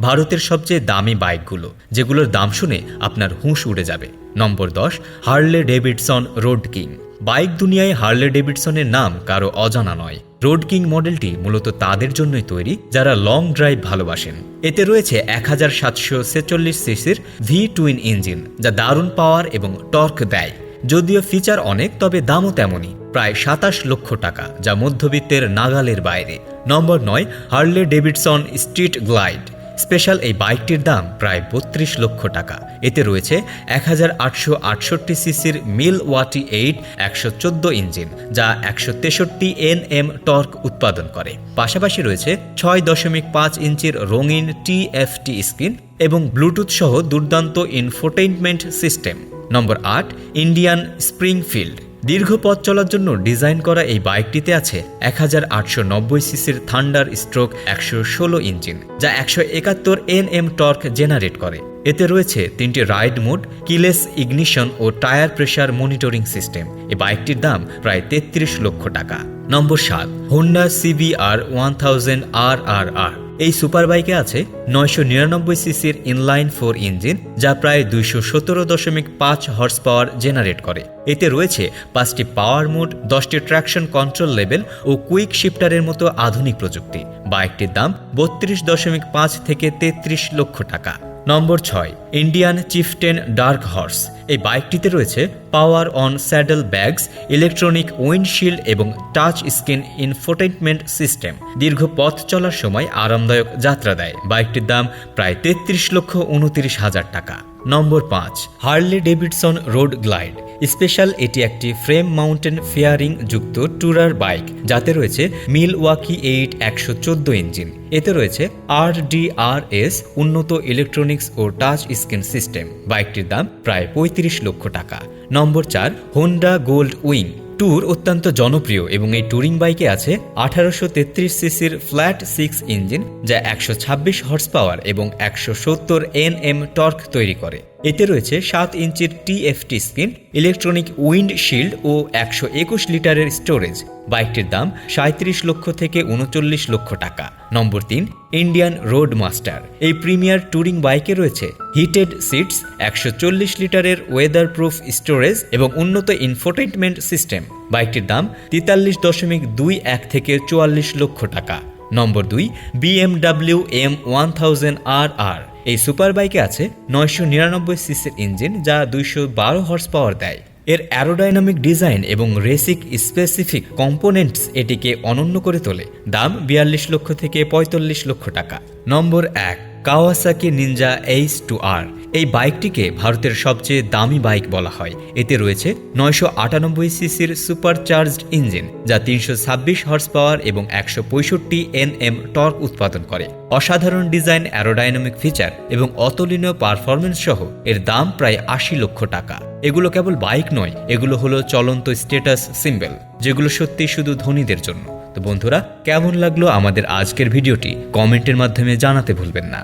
ভারতের সবচেয়ে দামি বাইকগুলো, যেগুলোর দাম শুনে আপনার হুঁশ উড়ে যাবে। নম্বর দশ, Harley Davidson Road King. Bike দুনিয়ায় হার্লে ডেভিডসনের নাম কারও অজানা নয়। রোড কিং মডেলটি মূলত তাদের জন্যই তৈরি, যারা লং ড্রাইভ ভালোবাসেন। এতে রয়েছে এক হাজার সাতশো ছেচল্লিশ সিসির ভি টুইন ইঞ্জিন, যা দারুণ পাওয়ার এবং টর্ক দেয়। যদিও ফিচার অনেক, তবে দামও তেমনই, প্রায় সাতাশ লক্ষ টাকা, যা মধ্যবিত্তের নাগালের বাইরে। নম্বর নয়, Harley Davidson street glide. Special এই বাইকটির দাম প্রায় বত্রিশ লক্ষ টাকা। এতে রয়েছে এক হাজার আটশো আটষট্টি সিসির মিল ওয়াটি এইট একশো চোদ্দ ইঞ্জিন, যা একশো তেষট্টি এন এম টর্ক উৎপাদন করে। পাশাপাশি রয়েছে ছয় দশমিক পাঁচ ইঞ্চির রঙিন টিএফটি স্ক্রিন এবং ব্লুটুথ সহ দুর্দান্ত ইনফোটেইনমেন্ট সিস্টেম নম্বর আট ইন্ডিয়ান স্প্রিংফিল্ড দীর্ঘ পথ চলার জন্য ডিজাইন করা এই বাইকটিতে আছে এক হাজার আটশো নব্বই সিসির থান্ডার স্ট্রোক একশো ষোলো ইঞ্জিন, যা একশো একাত্তর এন এম টর্ক জেনারেট করে। এতে রয়েছে তিনটি রাইড মোড, কিলেস ইগনিশন ও টায়ার প্রেশার মনিটরিং সিস্টেম। এই বাইকটির দাম প্রায় তেত্রিশ লক্ষ টাকা। নম্বর সাত Honda CBR one thousand R R R এই সুপার বাইকে আছে নয়শো নিরানব্বই সিসির ইনলাইন ফোর ইঞ্জিন, যা প্রায় দুইশো সতেরো দশমিক পাঁচ হর্স পাওয়ার জেনারেট করে। এতে রয়েছে পাঁচটি পাওয়ার মোড, দশটি ট্র্যাকশন কন্ট্রোল লেভেল ও কুইক শিফটারের মতো আধুনিক প্রযুক্তি বাইকটির দাম বত্রিশ দশমিক পাঁচ থেকে তেত্রিশ লক্ষ টাকা। নম্বর ছয় ইন্ডিয়ান চিফটেন ডার্ক হর্স এই বাইকটিতে রয়েছে power on saddle bags electronic windshield এবং টাচ স্ক্রিন ইনফোটেনমেন্ট সিস্টেম দীর্ঘ পথ চলার সময় আরামদায়ক যাত্রা দেয়। বাইকটির দাম প্রায় তেত্রিশ লক্ষ উনতিরিশ হাজার টাকা। নম্বর পাঁচ Harley Davidson road glide special এটি একটি ফ্রেম মাউন্টেন ফেয়ারিং যুক্ত ট্যুরার বাইক, যাতে রয়েছে মিল ওয়াকি এইট একশো চোদ্দ ইঞ্জিন। এতে রয়েছে আর ডি আর এস, উন্নত ইলেকট্রনিক্স ও টাচ স্ক্রিন সিস্টেম। বাইকটির দাম প্রায় পঁয়ত্রিশ লক্ষ টাকা। নম্বর চার, হোন্ডা গোল্ড উইং। ট্যুর অত্যন্ত জনপ্রিয় এবং এই ট্যুরিং বাইকে আছে আঠারোশো তেত্রিশ সিসির ফ্ল্যাট সিক্স ইঞ্জিন যা একশো ছাব্বিশ হর্স পাওয়ার এবং একশো সত্তর এন এম টর্ক তৈরি করে। এতে রয়েছে সাত ইঞ্চির TFT screen electronic windshield ও একশো একুশ লিটারের স্টোরেজ বাইকটির দাম সাঁত্রিশ লক্ষ থেকে উনচল্লিশ লক্ষ টাকা। নম্বর তিন, ইন্ডিয়ান রোড মাস্টার। এই প্রিমিয়ার ট্যুরিং বাইকে রয়েছে হিটেড সিটস, একশো চল্লিশ লিটারের ওয়েদার প্রুফ স্টোরেজ এবং উন্নত ইনফোটেনমেন্ট সিস্টেম। বাইকটির দাম তেতাল্লিশ দশমিক দুই এক থেকে চুয়াল্লিশ লক্ষ টাকা। নম্বর দুই, BMW M one thousand R R. এই সুপার বাইকে আছে নয়শো নিরানব্বই সিসির ইঞ্জিন যা দুইশো বারো হর্স পাওয়ার দেয়। এর অ্যারোডাইনামিক ডিজাইন এবং রেসিক স্পেসিফিক কম্পোনেন্টস এটিকে অনন্য করে তোলে। দাম বিয়াল্লিশ লক্ষ থেকে পঁয়তাল্লিশ লক্ষ টাকা। নম্বর এক Kawasaki Ninja H two R এই বাইকটিকে ভারতের সবচেয়ে দামি বাইক বলা হয়। এতে রয়েছে নয়শো আটানব্বই সিসির সুপারচার্জড ইঞ্জিন, যা তিনশো ছাব্বিশ হর্স পাওয়ার এবং একশো পঁয়ষট্টি এন এম টর্ক উৎপাদন করে। অসাধারণ ডিজাইন অ্যারোডাইনামিক ফিচার এবং অতুলনীয় পারফরমেন্স সহ এর দাম প্রায় আশি লক্ষ টাকা। এগুলো কেবল বাইক নয়, এগুলো হলো চলন্ত স্টেটাস সিম্বল যেগুলো সত্যি শুধু ধনীদের জন্য। তো বন্ধুরা, কেমন লাগল আমাদের আজকের ভিডিওটি? কমেন্টের মাধ্যমে জানাতে ভুলবেন না।